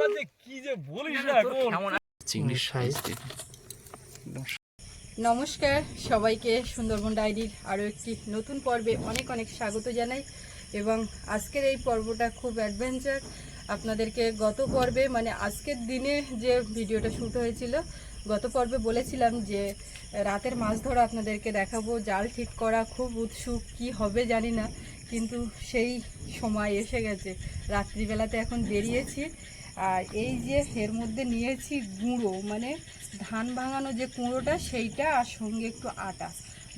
কাছে কি যে বলিস না চিংড়ির সাইজ নমস্কার সবাইকে সুন্দরবন ডায়েরির আরও একটি নতুন পর্বে অনেক অনেক স্বাগত জানাই। এবং আজকের এই পর্বটা খুব অ্যাডভেঞ্চার আপনাদেরকে গত পর্বে মানে আজকের দিনে যে ভিডিওটা শ্যুট হয়েছিল গত পর্বে বলেছিলাম যে রাতের মাছ ধরা আপনাদেরকে দেখাবো জাল ঠিক করা খুব উৎসুক কি হবে জানি না কিন্তু সেই সময় এসে গেছে। রাত্রিবেলাতে এখন বেরিয়েছি। আর এই যে এর মধ্যে নিয়েছি গুঁড়ো মানে ধান ভাঙানো যে কুঁড়োটা, সেইটা আর সঙ্গে একটু আটা।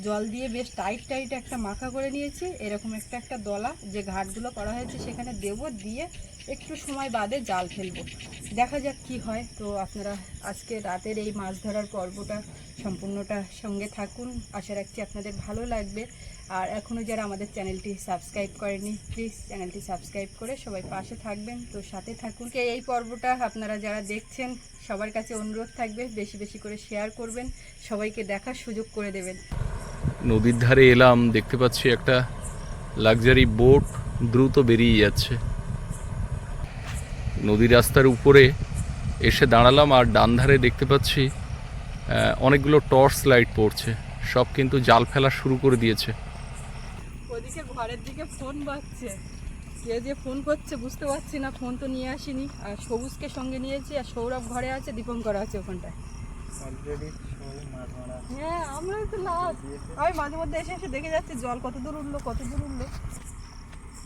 জল দিয়ে বেশ টাইট টাইট একটা মাখা করে নিয়েছি। এরকম একটা একটা দলা যে ঘাটগুলো করা হয়েছে সেখানে দেব, দিয়ে একটু সময় বাদে জাল ফেলব। দেখা যাক কি হয়। তো আপনারা আজকে রাতের এই মাছ ধরার পর্বটা সম্পূর্ণটা সঙ্গে থাকুন। আশা রাখছি আপনাদের ভালো লাগবে। আর এখনও যারা আমাদের চ্যানেলটি সাবস্ক্রাইব করেনি প্লিজ চ্যানেলটি সাবস্ক্রাইব করে সবাই পাশে থাকবেন। তো সাথে থাকুন। এই পর্বটা আপনারা যারা দেখছেন, সবার কাছে অনুরোধ থাকবে, বেশি বেশি করে শেয়ার করবেন। সবাইকে দেখার সুযোগ করে দেবেন। নদীর ধারে এলাম দেখতে পাচ্ছি একটা লাক্সারি বোট দ্রুত বেরিয়ে যাচ্ছে। নদী রাস্তার উপরে এসে দাঁড়ালাম আর ডান ধারে দেখতে পাচ্ছি অনেকগুলো টর্চ লাইট পড়ছে সব কিন্তু জাল ফেলা শুরু করে দিয়েছে। ওদিকে ঘরের দিকে ফোন বাজছে। কে যে ফোন করছে বুঝতে পারছি না ফোন তো নিয়ে আসিনি। আর সবুজকে সঙ্গে নিয়েছি আর সৌরভ ঘরে আছে দীপঙ্কর আছে ওখানটায়। হ্যাঁ আমরা তো লাস্ট আমি মাঝে মধ্যে এসে এসে দেখে যাচ্ছি জল কত দূর উঠল কত দূর উঠল।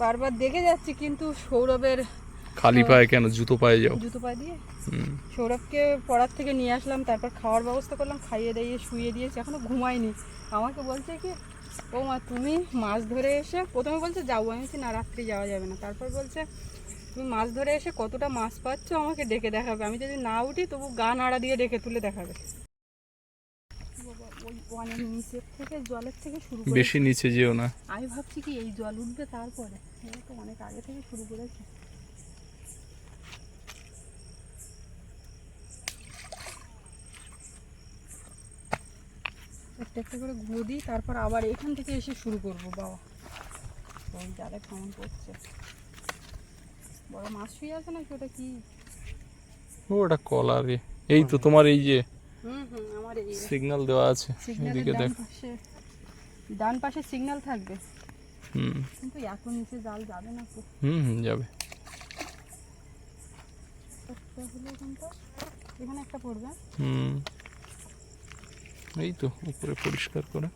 বারবার দেখে যাচ্ছি কিন্তু সৌরভের খালি পায়ে কেন? জুতো পায়ে যাও। জুতো পা দিয়ে। সৌরভকে পড়ার থেকে নিয়ে আসলাম তারপর খাওয়ার ব্যবস্থা করলাম খাইয়ে দিয়ে শুয়ে দিয়েছি এখনও ঘুমায়নি। আমাকে বলছে কি ও মা তুমি মাছ ধরে এসে প্রথমে বলছে যাব আমি বলছি না রাত্রি যাওয়া যাবে না। তারপর বলছে তুমি মাছ ধরে এসে কতটা মাছ পাচ্ছ আমাকে ডেকে দেখাবে। আমি যদি না উঠি তবু গা নাড়া দিয়ে ডেকে তুলে দেখাবে। অনেক নিচের থেকে জলের থেকে শুরু করে বেশি নিচে যেও না। আমি ভাবছি কি এই জল উঠবে তারপরে? তো অনেক আগে থেকে শুরু করেছে। একটা একটা করে ঘুরে দিই তারপর আবার এখান থেকে এসে শুরু করব বাবা। ওই জালে কেমন করছে। বড় মাছ শুয়ে আছে নাকি? ওটা কি? ওটা কলা রে। এই তো তোমার এই যে সিগন্যাল দেওয়া আছে এদিকে দেখ। ডান পাশে সিগন্যাল থাকবে। হুম। কিন্তু এত নিচে জাল যাবে না তো। হুম হুম যাবে। এখানে একটা পড়বে। হুম। এই তো উপরে পরিষ্কার করে।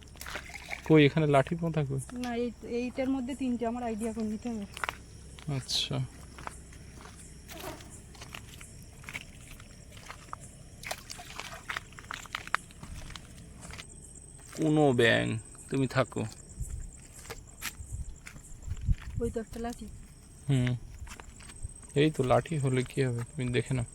কই এখানে লাঠি পোঁতা কই? না এই এইটার মধ্যে তিনটে আমার আইডিয়া করে নিতে হবে। আচ্ছা। কোনো ব্যাং তুমি থাকো। ওই তো একটা লাঠি। হুম। এই তো লাঠি হলে কি হবে? তুমি দেখে নাও।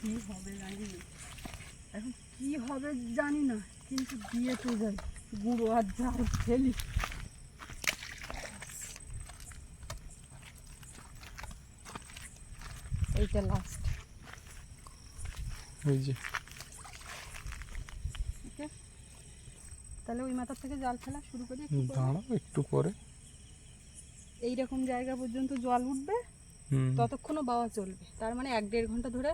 কি হবে জানি না। এখন কি হবে জানি না কিন্তু দিয়ে তো যাই। গুঁড়ো আর জাল ফেলি এইটা লাস্ট ওই যে। তাহলে ওই মাথার থেকে জাল ফেলা শুরু করি দাঁড়াও একটু পরে। এইরকম জায়গা পর্যন্ত জল উঠবে ততক্ষণও বাওয়া চলবে। তার মানে এক দেড় ঘণ্টা ধরে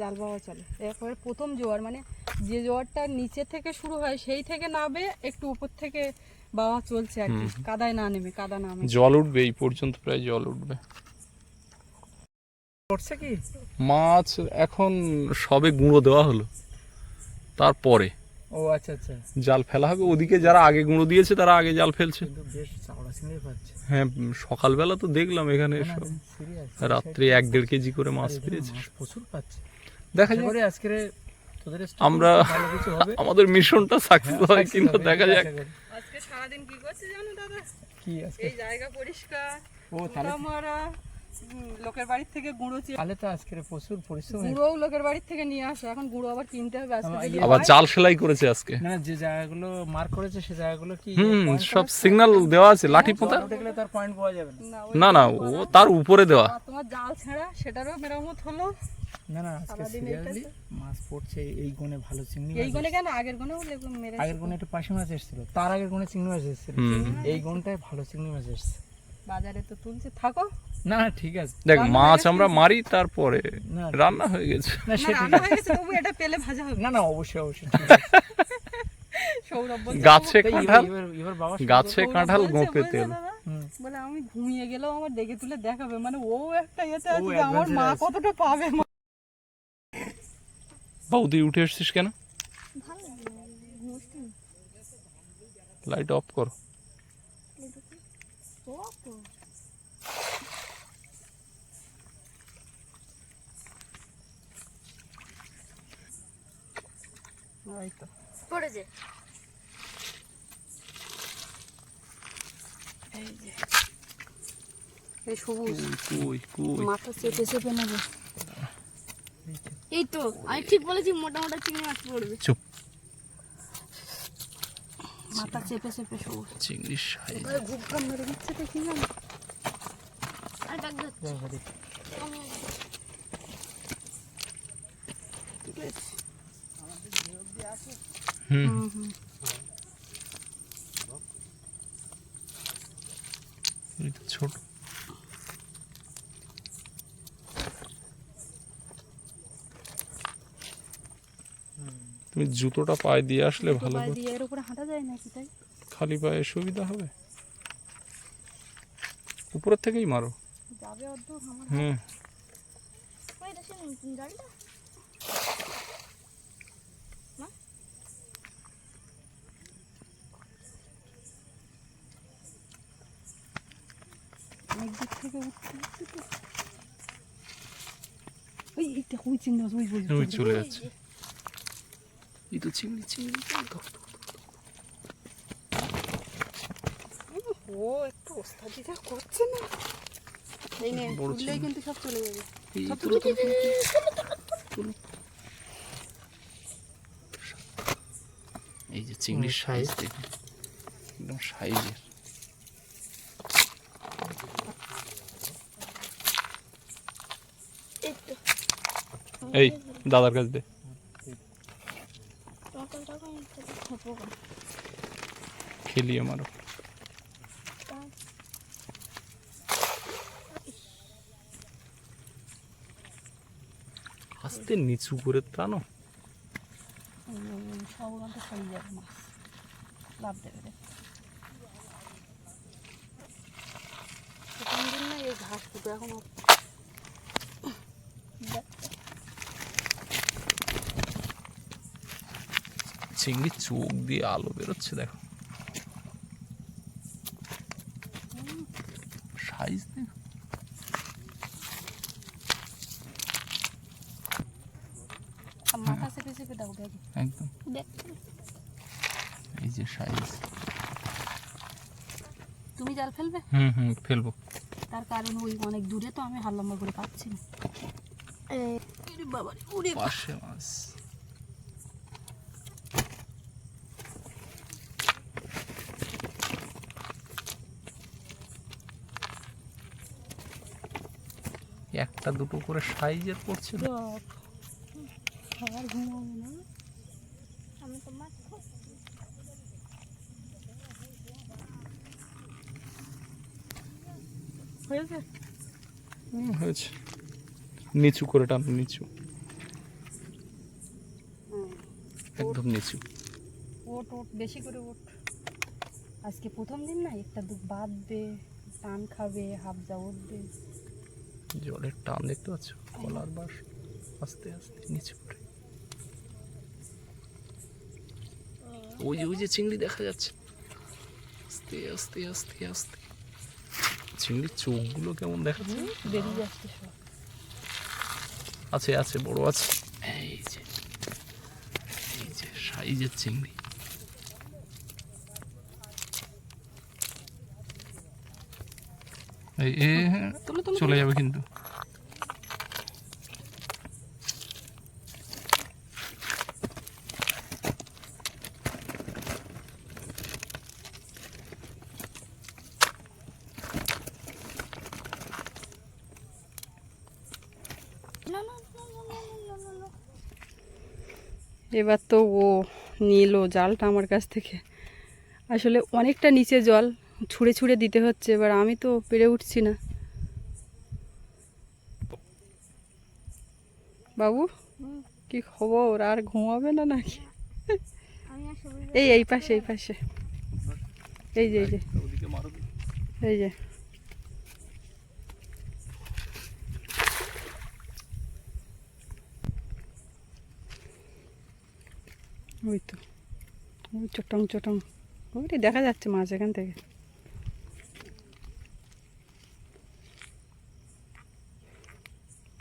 জাল বাওয়া চলে। এরপরে প্রথম জোয়ার মানে যে জোয়ারটা নিচে থেকে শুরু হয় সেই থেকে নামবে একটু উপর থেকে বাওয়া চলছে আর কি। কাদায় না নেমে কাদা নামে জল উঠবে এই পর্যন্ত প্রায় জল উঠবে। করছে কি? মাছ এখন সবে গুঁড়ো দেওয়া হলো। তারপরে ও আচ্ছা আচ্ছা। জাল ফেলা হবে। ওদিকে যারা আগে গুঁড়ো দিয়েছে তারা আগে জাল ফেলছে। হ্যাঁ সকালবেলা তো দেখলাম এখানে সব রাত্রে এক দেড় কেজি করে মাছ পেয়েছে। প্রচুর পাচ্ছে দেখা যাক। আজকে আমরা- আমাদের মিশনটা সাকসেস হয় হ্যাঁ, কিনা দেখা যাক। আজকে সারাদিন কি করছে জানো দাদা? কি আজকে? এই জায়গা পরিষ্কার ও তাহলে লোকের বাড়ির থেকে গুঁড়ো চেয়ে তাহলে তো আজকে প্রচুর পরিশ্রম। গুঁড়োও লোকের বাড়ির থেকে নিয়ে আসে এখন গুঁড়ো আবার কিনতে হবে আজকে আবার জাল সেলাই করেছে আজকে। না যে জায়গাগুলো মার্ক করেছে সে জায়গাগুলো কি হুম সব সিগন্যাল দেওয়া আছে লাঠি পোঁতা? উঠে গেলে তার পয়েন্ট পাওয়া যাবে না। না, ও তার উপরে দেওয়া। তোমার জাল ছেঁড়া সেটারও মেরামত হলো। না না আজকে সিরিয়াসলি মাছ পড়ছে এই গুণে ভালো চিংড়ি এই গনে কেন? আগের লেবু মেরে আগের গুণে একটু পাশি মাছ এসেছিল তার আগের গুণে চিংড়ি মাছ এসেছিল। এই গুণটায় ভালো চিংড়ি মাছ এসেছে। বাজারে তো তুলছে থাকো। না ঠিক আছে। দেখ রান্না মাছ হয়ে আমরা মারি তারপরে রান্না হয়ে গেছে। না না সে ঠিক রান্না হয়ে গেছে তবু এটা পেলে ভাজা হবে। না না অবশ্যই অবশ্যই সৌরভ গাছে কাঁঠাল? গাছে কাঁঠাল তেল। বলে আমি ঘুমিয়ে গেলেও আমার দেখে তুলে দেখাবে। মানে ও একটা ইয়েতে আছে যে আমার মা কতটা পাবে বৌদি উঠে এসছিস কেন? লাইট অফ কর। এই তো। পড়েছে এই সবুজ। কুই কুই মাথা চেপে চেপে নেবে। এই তো আমি ঠিক বলেছি মোটা মোটা চিংড়ি মাছ পড়বে। চুপ। মাথা চেপে চেপে সবুজ। চিংড়ির সাইজ। ঘুপ ঘাম মেরে দিচ্ছে তো কি জানি। আর ডাক ঘরে। হুম। ছোট। তুমি জুতোটা পায়ে দিয়ে আসলে ভালো পায়ে দিয়ে এর উপরে হাঁটা যায় নাকি তাই? খালি পায়ে সুবিধা হবে? উপরের থেকেই মারো। যাবে আমার গাড়িটা। অনেক দিক থেকে উঠতে উঠতে তো ওই এইটা ওই চিংড়ি মাছ, ওই ওই ওই চলে যাচ্ছে। এই তো চিংড়ি চিংড়ি। ও একটু ওস্তাদিটা করছে না। এই নে তুললেই কিন্তু সব চলে যাবে। এই সব তুলো, তুলো, তুলো, তুলো। এই যে চিংড়ির সাইজ। দেখুন। একদম সাইজের। এই দাদার কাছে দে তোমার কাছে রাখো, আমি একটু খাব গো। খেলিয়ে মারো আস্তে নিচু করে টানো লাভ দেবে এখন চিংড়ি চোখ দিয়ে আলো বেরোচ্ছে দেখো। সাইজ দেখো। একদম। এই যে সাইজ। তুমি জাল ফেলবে? হুম হুম ফেলব। তার কারণ ওই অনেক দূরে তো আমি হাত লম্বা করে পাচ্ছি না। বাবা উড়ে পাশে মাছ। একটা দুটো করে সাইজের পড়ছে হয়েছে? নিচু করে টান নিচু। একদম নিচু। ওট ওট বেশি করে ওট। আজকে প্রথম দিন না একটা দু বাঁধবে টান খাবে হাফ হাফজা উঠবে জলের টান দেখতে পাচ্ছ? কলার বাস আস্তে আস্তে নিচে করে ওই যে ওই যে চিংড়ি দেখা যাচ্ছে। আস্তে আস্তে আস্তে আস্তে। চিংড়ির চোখগুলো কেমন দেখাচ্ছে? বেরিয়ে যাচ্ছে আছে আছে বড় আছে। এই যে এই যে সাইজের চিংড়ি। এই এ তুলো চলে যাবে কিন্তু। না না না, না, না। এবার তো ও নিল জালটা আমার কাছ থেকে। আসলে অনেকটা নিচে জল। ছুঁড়ে ছুঁড়ে দিতে হচ্ছে, এবার আমি তো পেরে উঠছি না। বাবু, কি খবর? আর ঘুমাবে না নাকি? এই এই পাশে এই পাশে। এই যে এই যে। এই যে। ওই তো। ওই চটং চটং। ওইটাই দেখা যাচ্ছে মাছ এখান থেকে।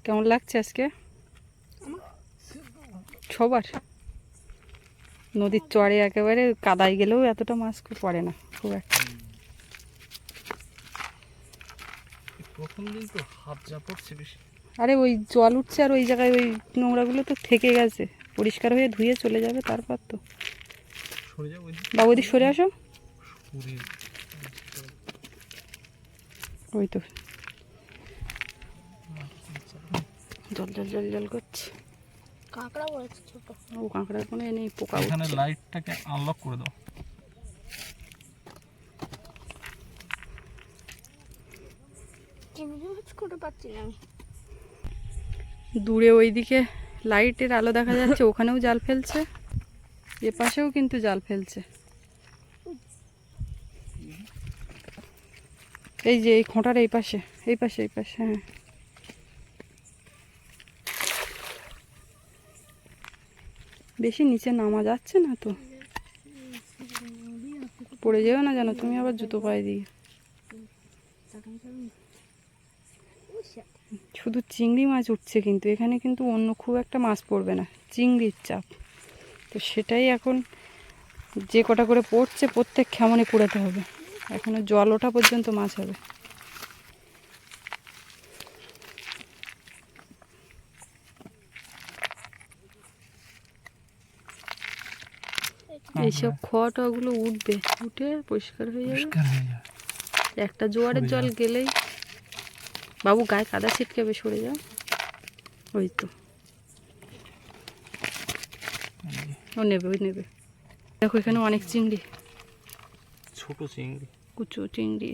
কেমন লাগছে আজকে? সবার? নদীর চড়ে একেবারে কাদায় গেলেও এতটা মাছ পড়ে না খুব একটা। আরে ওই জল উঠছে আর ওই জায়গায় ওই নোংরাগুলো তো থেকে গেছে। পরিষ্কার হয়ে ধুয়ে চলে যাবে তারপর তো। সরে বাবু সরে আসো। ওই তো। জল জল জল জল করছে। কাঁকড়া বলেছে ছোট। ও কাঁকড়ার কোনো নেই পোকা এখানে লাইটটাকে আনলক করে দাও। দূরে ওইদিকে লাইটের আলো দেখা যাচ্ছে ওখানেও জাল ফেলছে এ পাশেও কিন্তু জাল ফেলছে। এই যে এই খোঁটার এই পাশে এই পাশে এই পাশে হ্যাঁ। বেশি নিচে নামা যাচ্ছে না তো। পড়ে যেও না জানো তুমি আবার জুতো পায়ে দিয়ে। শুধু চিংড়ি মাছ উঠছে কিন্তু, এখানে কিন্তু অন্য খুব একটা মাছ পড়বে না, চিংড়ির চাপ। তো সেটাই এখন যে কটা করে পড়ছে প্রত্যেক খেমনে কুড়াতে হবে। এখনও জল ওঠা পর্যন্ত মাছ হবে। এইসব খোয়াটাগুলো উঠবে। উঠে পরিষ্কার হয়ে যাবে। হয়ে একটা জোয়ারের জল গেলেই বাবু গায়ে কাদা ছিটকাবে সরে যাও। ওই তো। ও নেবে ওই নেবে। দেখো এখানে অনেক চিংড়ি। ছোট চিংড়ি। কুচু চিংড়ি।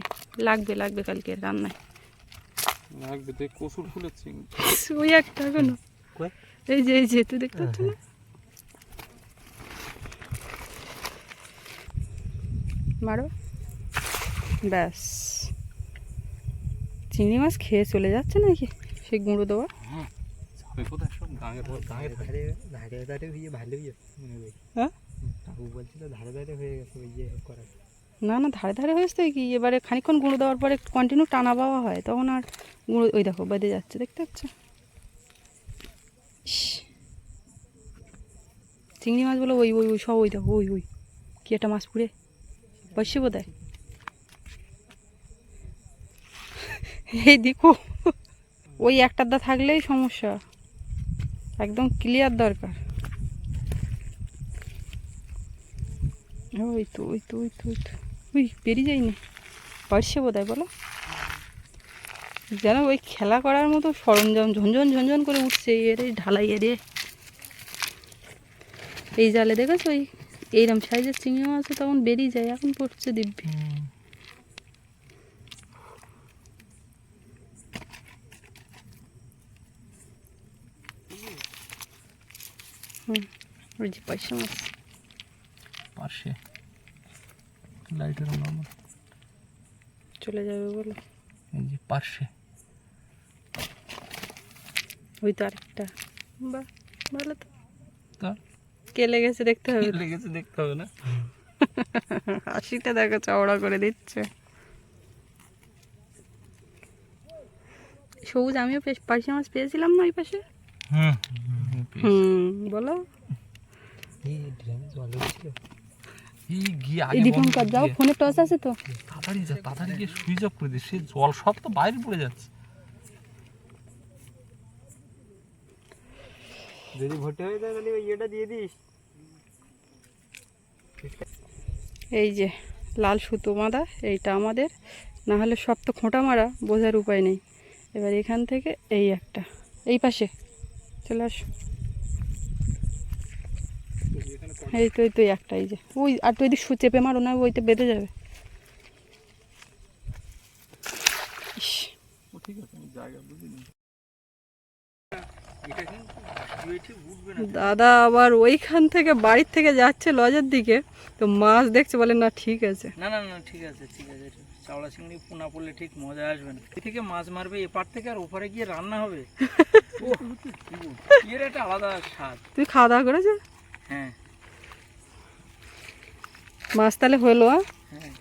লাগবে লাগবে কালকে রান্নায়। লাগবে তো কসুর ফুলের চিংড়ি। ওই একটা এখনও। এই যে এই যে তুই দেখতে পাচ্ছ না? মারো। ব্যাস। চিংড়ি মাছ খেয়ে চলে যাচ্ছে নাকি? সেই গুঁড়ো দেওয়া? না না ধারে ধারে হয়েছে তো কি? এবারে খানিকক্ষণ গুঁড়ো দেওয়ার পরে কন্টিনিউ টানা পাওয়া হয় তখন আর গুঁড়ো ওই দেখো বেঁধে যাচ্ছে দেখতে পাচ্ছ। চিংড়ি মাছগুলো ওই ওই ওই সব ওই দেখো ওই ওই। কি একটা মাছ পুড়ে। বসে বোধ এই দেখো ওই একটা দা থাকলেই সমস্যা। একদম ক্লিয়ার দরকার। ওই তো ওই তো ওই তো ওই তো। ওই বেরিয়ে যায়নি পারছে বোধ হয় বলো। যেন ওই খেলা করার মতো সরঞ্জাম, ঝনঝন ঝনঝন করে উঠছে। এর, ঢালাই, এরে। এই জালে দেখেছ? ওই এইরকম সাইজের চিংড়ি মাছ তখন বেরিয়ে যায় এখন পড়ছে দিব্যি। হুম ওই যে পয়সা মাছ। পাশে লাইটের নাম্বার চলে যাবে বলো। এই যে পাশে ওই তো আরেকটা। বাহ ভালো তো। তা কে লেগেছে দেখতে হবে। লেগেছে দেখতে হবে না? হাসিটা দেখো চওড়া করে দিচ্ছে। সবুজ আমিও পেয়ে- মাছ পেয়েছিলাম না ওই পাশে? হুম হুম বলো। যাও ফোনে টস আছে তো। তাড়াতাড়ি যা তাড়াতাড়ি গিয়ে সুইচ অফ করে দিস সে জল সব তো বাইরে পড়ে যাচ্ছে। যদি ভর্তি হয়ে যায় তাহলে ওই ইয়েটা দিয়ে দিস। এই যে লাল সুতো বাঁধা এইটা আমাদের। না হলে সব তো খোঁটা মারা বোঝার উপায় নেই। এবার এখান থেকে এই একটা। এই পাশে চলে আস। এই তো এই তো একটা এই যে। ওই আর তুই যদি সু- চেপে মারো না ওইতে বেঁধে যাবে। ঠিক আছে জায়গা বুঝিনি। দাদা আবার ওইখান থেকে বাড়ির থেকে যাচ্ছে লজের দিকে তো মাছ দেখছে বলে না ঠিক আছে। না না না ঠিক আছে ঠিক আছে। চাওড়া চিংড়ি পোনা পড়লে ঠিক মজা আসবে না। থেকে মাছ মারবে এপার থেকে আর ওপারে গিয়ে রান্না হবে? এর একটা আলাদা স্বাদ। তুই খাওয়া দাওয়া করেছে? হ্যাঁ। মাছ তাহলে হলো? হ্যাঁ।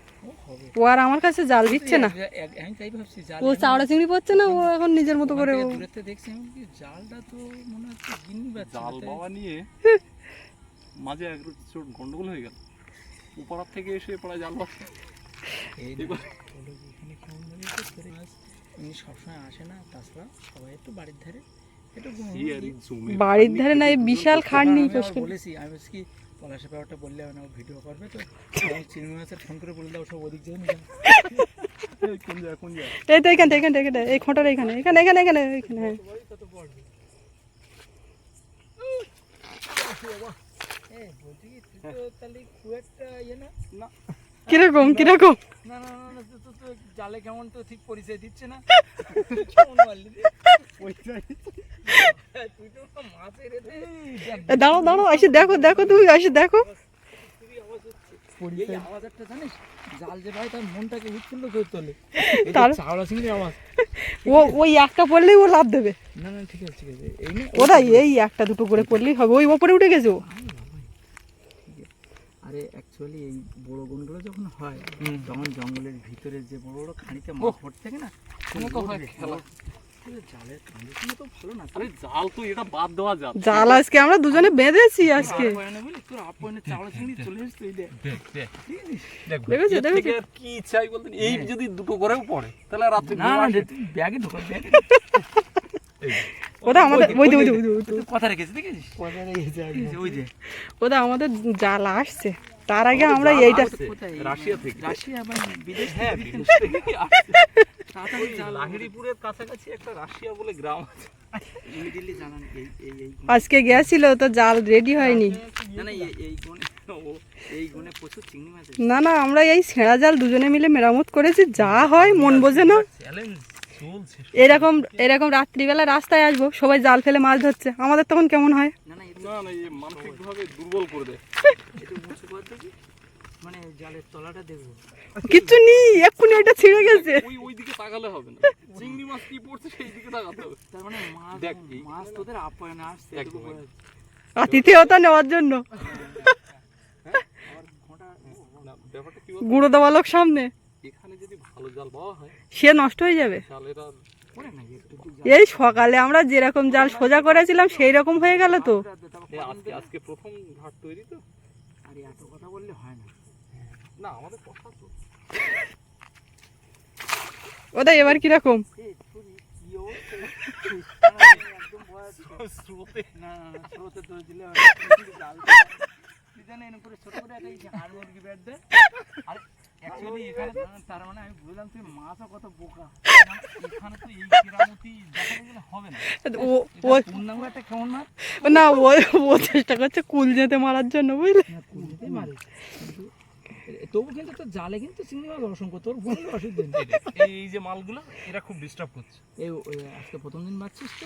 ও আর আমার কাছে জাল দিচ্ছে না। এক- এক- আমি তাই ভাবছি জাল ও চাওড়া চিংড়ি পড়ছে না ও এখন নিজের মতো করে ও দূরেতে দেখছি আমি জালটা তো মনে হচ্ছে গিন্নি বাচ্চা জাল বাবা নিয়ে মাঝে এক চোট গন্ডগোল হয়ে গেল। উপরার থেকে এসে পড়া জাল এই এখানে করে সবসময় আসে না তাছাড়া সবাই একটু বাড়ির ধারে একটু বাড়ির ধারে না এই বিশাল খাটনি বলেছি আমি কি পলাশের ব্যাপারটা বললে না ভিডিও করবে তো। আমি মাছের ফোন করে বললে দাও সব ওদিক যাবে এই তো এই খোঁটার এখানে এখানে এখানে এখানে এখানে হ্যাঁ। ইয়ে কীরকম কীরকম? না না জালে কেমন তো ঠিক পরিচয় দিচ্ছে না? দাঁড়ো দাঁড়াও এসে দেখো দেখো তুমি এসে দেখো। জানিস? জাল যে ভাই তার মনটাকে উৎফুল্ল করে তোলে। তার- আওয়াজ। ও ওই একটা পড়লেই ও লাভ দেবে। না না ঠিক আছে ঠিক আছে। এই ওরা এই একটা দুটো করে পড়লেই হবে। ওই ওপরে উঠে গেছে ও। আরে অ্যাকচুয়ালি এই বড় গুণগুলো যখন হয় তখন জঙ্গলের ভিতরে যে বড় বড় খানিতে মাছ ভর্তি থাকে না তো হয় খেলা। জালের কন্ডিশন তো ভালো না আরে জাল তো এটা বাদ দেওয়া জাল আজকে আমরা দুজনে বেঁধেছি আজকে। কি চাই বলতেন এই যদি দুটো করেও পড়ে তাহলে আর রাত্রে ব্যাগে ঢোকা ওটা আমাদের ওই যে ওই যে। কথা দেখেছিস কথা রেখেছে ওই যে ওটা আমাদের জাল আসছে তার আগে আমরা এইটা রাশিয়া থেকে রাশিয়া বা বিদেশ হ্যাঁ বিদেশ থেকে আসছে। লাহিড়িপুরের কাছাকাছি একটা রাশিয়া বলে গ্রাম আছে ইমিডিয়েটলি জানান এই এই এই আজকে গেছিল তো জাল রেডি হয়নি না না আমরা এই ছেঁড়া জাল দুজনে মিলে মেরামত করেছি যা হয় মন বোঝে না চ্যালেঞ্জ এরকম এরকম রাত্রিবেলা রাস্তায় আসব সবাই জাল ফেলে মাছ ধরছে। আমাদের তখন কেমন হয়? না না একটু না না দুর্বল করে দেয়। একটু মুছে কর দেখি মানে জালের তলাটা দেখব। কিচ্ছু নেই এক্ষুনি ওইটা ছিঁড়ে গেছে। ওই ওই দিকে তাকালে হবে না। চিংড়ি মাছ কি পড়ছে সেই দিকে তাকাতে হবে। তার মানে মাছ মাছ তোদের আপ্যায়নে আসছে। আতিথেয়তা নেওয়ার জন্য। আবার ঘোঁটা না ব্যাপারটা কি বলতো? গুঁড়ো দেওয়া লোক সামনে। ভালো জাল পাওয়া হয়। সে নষ্ট হয়ে যাবে? এই সকালে আমরা যেরকম জাল সোজা করেছিলাম সেই রকম হয়ে গেল তো। আজকে আজকে প্রথম ঘাট তৈরি তো। আর এত কথা বললে হয় না। না আমাদের কথা তো। ওটা এবার কীরকম? জাল করে ছোট করে একটা হাড় মুরগি বেড দে আর অ্যাকচুয়ালি এখানে তার মানে আমি বুঝলাম তুই মাছও কত বোকা। মানে এখানে তো এই কেরামতি হবে না। ও ও পূর্ণাঙ্গ একটা কেমন মাছ? না ও ও চেষ্টা করছে কুল যেতে মারার জন্য বুঝলে? না কুলিতেই মারে। তবু কিন্তু তোর জালে কিন্তু চিংড়ি মাছ অসংখ্য তোর কোনো অসুবিধা নেই এই যে মালগুলো এরা খুব ডিস্টার্ব করছে। এই আজকে প্রথম দিন মারছিস তো?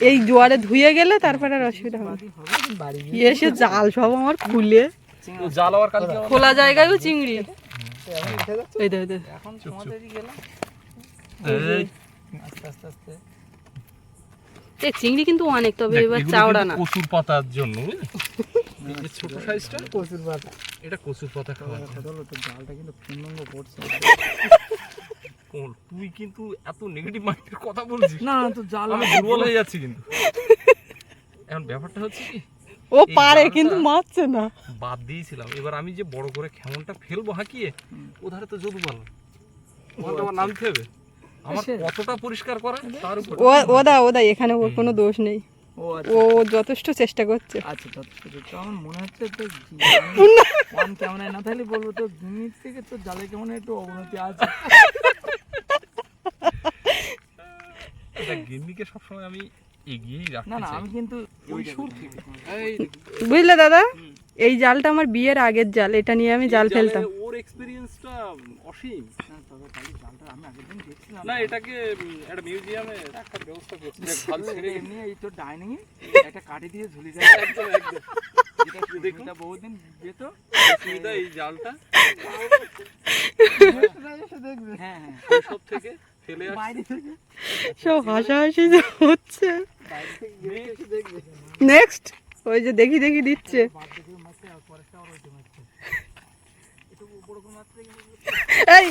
এই জোয়ারে ধুয়ে গেলে তারপরে আর অসুবিধা হবে এসে জাল সব আমার খুলে। জাল আবার- খোলা জায়গায়ও চিংড়ি। এই দে দে। এখন তোমাদেরই গেলাম এই, আস্তে আস্তে আস্তে। এই চিংড়ি কিন্তু অনেক তবে এবার চাওড়া না। কচুর পাতার জন্য এই ছোট সাইজটা? প্রচুর পাতা। এটা কচুর পাতা খাওয়া হলো তো জালটা কিন্তু পূর্ণাঙ্গ পড়ছে কোন তুই কিন্তু এত নেগেটিভ মাইন্ডের কথা বলছিস? না তো জাল আমি দুর্বল হয়ে যাচ্ছি কিন্তু। এখন ব্যাপারটা হচ্ছে কি? ও পারে কিন্তু মারছে না। বাদ দিয়েছিলাম। এবার আমি যে বড় করে খেমনটা ফেলব হাঁকিয়ে ওধারে তো যদু পালো ওখানে আমার নামতে হবে আমার সে- কতটা পরিষ্কার করা তার উপর। ও ওদা ওদা এখানে ওর কোনো দোষ নেই। ও ও যথেষ্ট চেষ্টা করছে। আচ্ছা যথেষ্ট তো আমার মনে হচ্ছে তো অন ক্যামেরায় না থাকলে বলব তো গিমির থেকে তো জালে কেমন একটু অবনতি আছে। এটা গিন্নিকে সবসময় আমি এগিয়েই রাখতে না আমি কিন্তু ওই সুর থেকে এই বুঝলে দাদা? এই জালটা আমার বিয়ের আগের জাল এটা নিয়ে আমি জাল ফেলতাম। ওর এক্সপিরিয়েন্সটা অসীম। না, তবে তাহলে জালটা আমি আগের দিন দেখছিলাম। না এটাকে একটা মিউজিয়ামে রাখার ব্যবস্থা করছে দেখ, ছেড়ে এমনি এই তোর ডাইনিং এ একটা কাঠি দিয়ে ঝুলি যায়। একদম একদম। দেখুন। বহুদিন যেত। সুবিধা এই জালটা। হ্যাঁ হ্যাঁ। শৈশব থেকে সব হাসাহাসি যে হচ্ছে। নেক্সট ওই যে দেখি দেখি দিচ্ছে। এই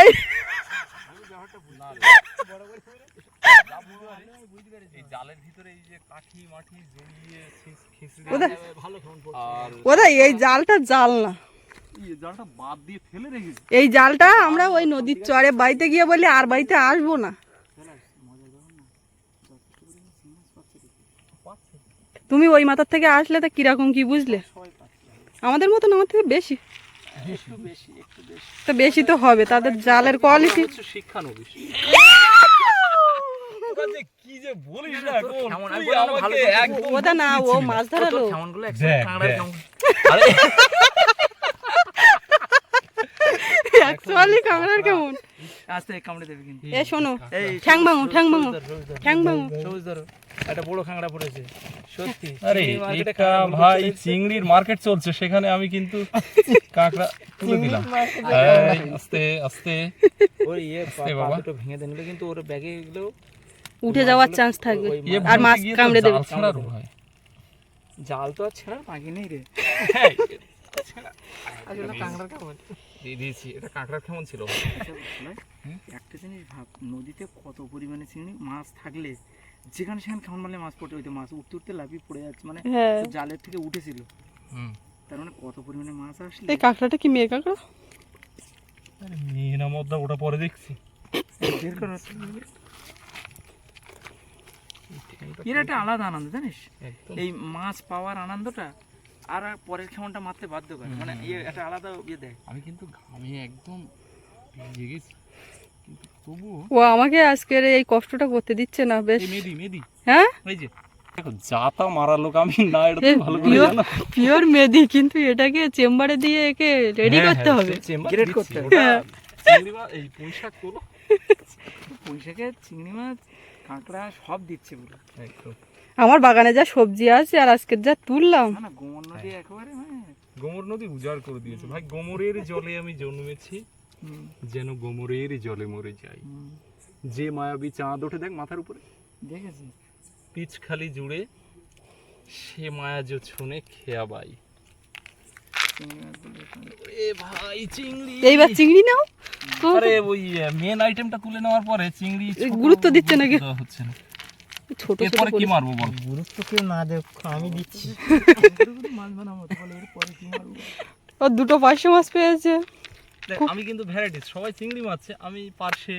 এই। ওরা এই জালটা জাল না। এই জালটা বাদ দিয়ে ফেলে রেখেছে। এই জালটা আমরা ওই নদীর চরে বাড়িতে গিয়ে বলি আর বাড়িতে আসব না। না তুমি ওই মাথার থেকে আসলে তা কীরকম কি বুঝলে? আমাদের মতন আমার থেকে বেশি। বেশি তো বেশি তো হবে তাদের জালের কোয়ালিটি শিক্ষানবিশ কি যে বলিস অ্যাকচুয়ালি কামড়ার কেমন? আস্তে কামড়ে দেবে কিন্তু। এ শোনো এই ঠ্যাং ভাঙো ঠ্যাং ভাঙো ঠ্যাং ভাঙো। সবুজ ধরো একটা বড় কাঁকড়া পড়েছে সত্যি। আরে এটা ভাই চিংড়ির মার্কেট চলছে সেখানে আমি কিন্তু কাঁকড়া তুলে দিলাম। আস্তে আস্তে। ওর ইয়ে পা- বাবা। দুটো ভেঙে দেন কিন্তু ওর ব্যাগে এগুলো উঠে যাওয়ার চান্স থাকবে। ইয়ে আর মাছ কামড়ে দেবে। জাল ছাড়ারও জাল তো আর ছেড়ার বাকি নেই রে। হ্যাঁ, আসলে কাঁকড়ার কেমন? দিয়ে দিয়েছি। এটা কাঁকড়ার কেমন ছিল? একটা জিনিস ভাব নদীতে কত পরিমাণে চিংড়ি মাছ থাকলে যেখানে সেখানে মানে মাছ পড়ে ওইতে মাছ উঠতে উঠতে লাফিয়ে পড়ে যাচ্ছে মানে হ্যাঁ। জালের থেকে উঠেছিল। তার মানে কত পরিমাণে মাছ আসলে? এই কাঁকড়াটা কি মেয়ে কাঁকড়া? আরে মেয়েরা মধ্যে ওটা পরে দেখছি। এর একটা আলাদা আনন্দ জানিস? এই মাছ পাওয়ার আনন্দটা আর আর পরের ক্ষমতা মারতে বাধ্য করে। মানে ইয়ে একটা আলাদা ইয়ে দেয়। আমি কিন্তু ঘামে একদম ভিজে গেছি ও আমাকে আজকের এই কষ্টটা করতে দিচ্ছে না বেশ। মেদি মেদি। হ্যাঁ? এই যে দেখো যাতা মারা লোক আমি না এটা তো ভালো করে পিওর জানো। পিওর মেদি কিন্তু এটাকে চেম্বারে দিয়ে একে রেডি হ্যাঁ, করতে হ্যাঁ, হবে। চেম্বার করতে হবে। ওটা চিংড়ি মাছ এই করো। পুঁইশাকে চিংড়ি মাছ কাঁকড়া সব দিচ্ছে পুরো। একদম। আমার বাগানে যা সবজি আছে আর আজকের যা তুললাম। গোমর নদী একেবারে মানে গোমর নদী উজাড় করে দিয়েছে। ভাই গোমরের জলে আমি জন্মেছি। যেন গোমরের জলে মরে যাই। যে মায়াবী চাঁদ ওঠে দেখ মাথার উপরে। দেখেছি পিচখালি জুড়ে সে মায়া যে শুনে এখানে। এ ভাই চিংড়ি। এইবার চিংড়ি নাও। তো আরে ওই মেন আইটেমটা তুলে নেওয়ার পরে চিংড়ি গুরুত্ব দিচ্ছে নাকি? হচ্ছে না। ছোট ছোট কি মারবো বল? গুরুত্ব কেউ না দেখো আমি দিচ্ছি। মাছ বানাবো তো বলে এরপরে কি মারবো ও দুটো পাঁচশো মাছ পেয়েছে। আমি কিন্তু ভ্যারাইটিস সবাই চিংড়ি মারছে। আমি পার্শে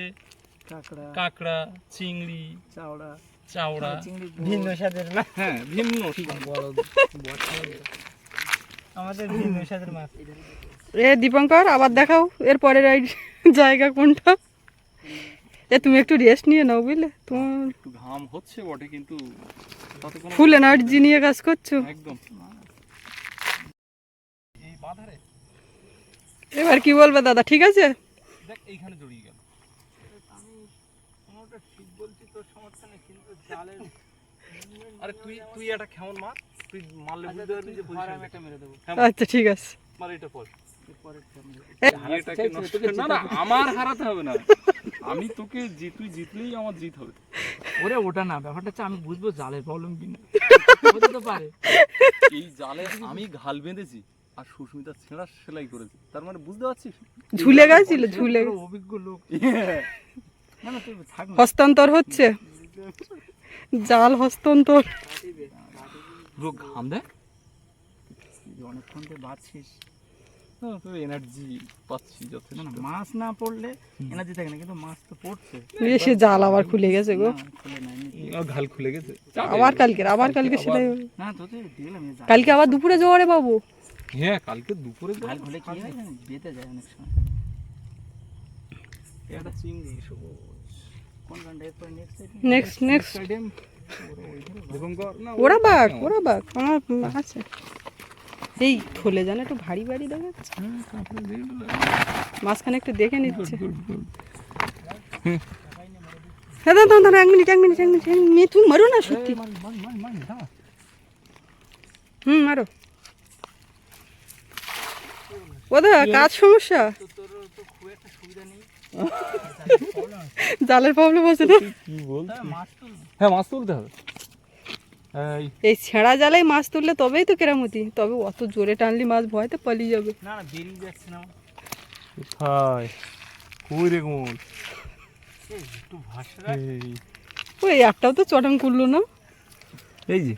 কাঁকড়া কাঁকড়া চিংড়ি চাওড়া। চাওড়া। ভিন্ন স্বাদের না? হ্যাঁ ভিন্ন বড় আমাদের ভিন্ন স্বাদের মাছ। এ দীপঙ্কর আবার দেখাও এর পরের জায়গা কোনটা? এ তুমি একটু রেস্ট নিয়ে নাও বুঝলে? তোমার একটু ঘাম হচ্ছে বটে কিন্তু তাতে কোনো ফুল এনার্জি নিয়ে কাজ করছ? একদম। এই বাঁধারে। এবার কি বলবে দাদা ঠিক আছে? দেখ এইখানে জড়িয়ে গেল। আমি কোনোটা ঠিক বলছি তোর সমস্যা নেই কিন্তু জালের আরে তুই তুই এটা কেমন মার? তুই মারলে আচ্ছা, বুঝতে পারবি যে ধর, position আমি টা। একটা মেরে দেবো। আচ্ছা ঠিক আছে। মার এটা পর। না না আমার হারাতে হবে না। আমি তোকে জিত তুই জিতলেই আমার জিত হবে। ওরে ওটা না ব্যাপারটা হচ্ছে আমি বুঝব জালের প্রবলেম কিনা। হতে তো পারে। এই জালে আমি ঘাল বেঁধেছি আর সুস্মিতা ছেঁড়া সেলাই করেছে। তার মানে বুঝতে পারছিস? ঝুলে গেছিল ঝুলে। অভিজ্ঞ লোক। না না না। হস্তান্তর হচ্ছে। জাল হস্তান্তর। ঘাম তুই অনেকক্ষণ তো এনার্জি পাচ্ছি যথেষ্ট। না মাছ না পড়লে এনার্জি থাকে না কিন্তু মাছ তো পড়ছে। এ, সে জাল আবার খুলে গেছে গো। না, খুলে নাই ঘাল খুলে গেছে। আবার কালকে আবার কালকে সেটাই না কালকে আবার দুপুরে জোয়ারে পাবো। হ্যাঁ কালকে দুপুরে যাব। খুলে কি হয় জানিস? যায় অনেক সময়। একটা চিংড়ি সবুজ কোন গানটা? এরপরে নেক্সট নেক্সট নেক্সট ওরা বাঘ ওরা বাঘ। আমার আছে। এই থলে যেন একটু ভারী ভারী দেখাচ্ছে মাঝখানে একটু দেখে নিচ্ছে। দাদা দাদা দাদা এক মিনিট এক মিনিট এক মিনিট এক মিনিট। তুমি মারো না সত্যি। হুম মারো। ও দা কাজ সমস্যা? জালের প্রবলেম আছে না? হ্যাঁ, হ্যাঁ মাছ তুলতে হবে। এই ছেঁড়া জালে মাছ তুললে তবেই তো কেরামতি। তবে অত জোরে টানলি মাছ ভয়তে পালিয়ে যাবে। না না বেরিয়ে যাচ্ছে না। কোথায়? কই রে কোন একটু ওই একটাও তো চটাং করল না। এই যে।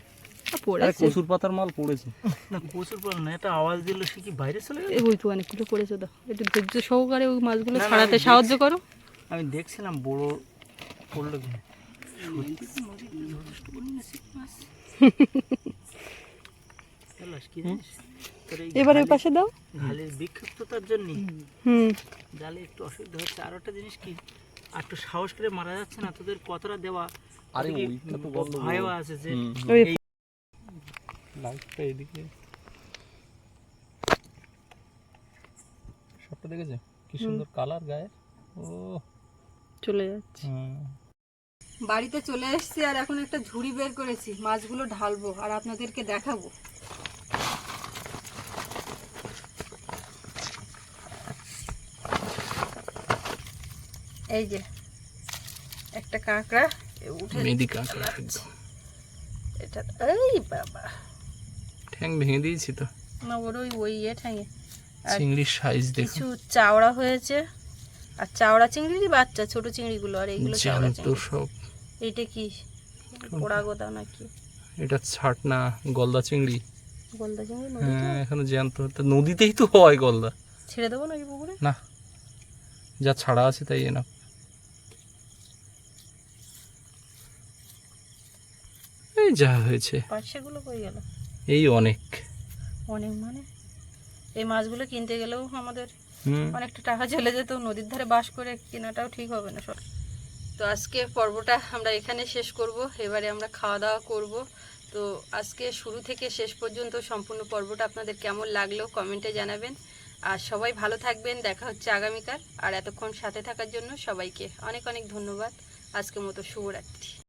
কসুর পাতার মাল পড়েছে। না প্রচুর পড়ল না এটা আওয়াজ দিল সে কি বাইরে চলে গেল? ওই তো অনেকগুলো পড়েছে দাও। একটু ধৈর্য সহকারে ওই মাছগুলো ছাড়াতে সাহায্য করো। আমি দেখছিলাম বড় পড়ল কি এবার ওই পাশে দাও। ঘালের বিক্ষিপ্ততার জন্য জালে একটু অসুবিধা হচ্ছে। আর একটা জিনিস কি? আর একটু সাহস করে মারা যাচ্ছে না তোদের কতটা দেওয়া আরে ওইটা তো গন্ডগোল। ভয়ও আছে যে লাইটটা এদিকে। সবটা দেখেছে? কি সুন্দর কালার গায়ে ও। চলে যাচ্ছে। হুম। বাড়িতে চলে এসেছি আর এখন একটা ঝুড়ি বের করেছি। মাছগুলো ঢালবো আর আপনাদেরকে দেখাবো। এই যে একটা কাঁকড়া উঠে মেহেদি কাঁকড়া এটা এই বাবা। ঠ্যাং ভেঙে দিয়েছি তো। না ওর ওই ওই ইয়ে ঠ্যাঙে চিংড়ির সাইজ দেখো কিছু চাওড়া হয়েছে। আর চাওড়া চিংড়িরই বাচ্চা ছোট চিংড়িগুলো আর এইগুলো জ্যান্ত চিংড়ি। সব এইটা কি? পোড়া গোদা নাকি? এটা ছাটনা গলদা চিংড়ি। গলদা চিংড়ি হ্যাঁ এখনও জ্যান্ত। নদীতেই তো হয় গলদা। ছেড়ে দেবো নাকি পুকুরে? না। যা ছাড়া আছে তাই এনা এই যা হয়েছে। পার্সেগুলো কই গেল? এই অনেক। অনেক মানে? এই মাছগুলো কিনতে গেলেও আমাদের অনেকটা টাকা চলে যেত, নদীর ধারে বাস করে কেনাটাও ঠিক হবে না সব। তো আজকে পর্বটা আমরা এখানে শেষ করব, এবারে আমরা খাওয়া দাওয়া করব। তো আজকে শুরু থেকে শেষ পর্যন্ত সম্পূর্ণ পর্বটা আপনাদের কেমন লাগল কমেন্টে জানাবেন। আর সবাই ভালো থাকবেন, দেখা হচ্ছে আগামীকাল। আর এতক্ষণ সাথে থাকার জন্য সবাইকে অনেক অনেক ধন্যবাদ। আজকের মতো শুভরাত্রি।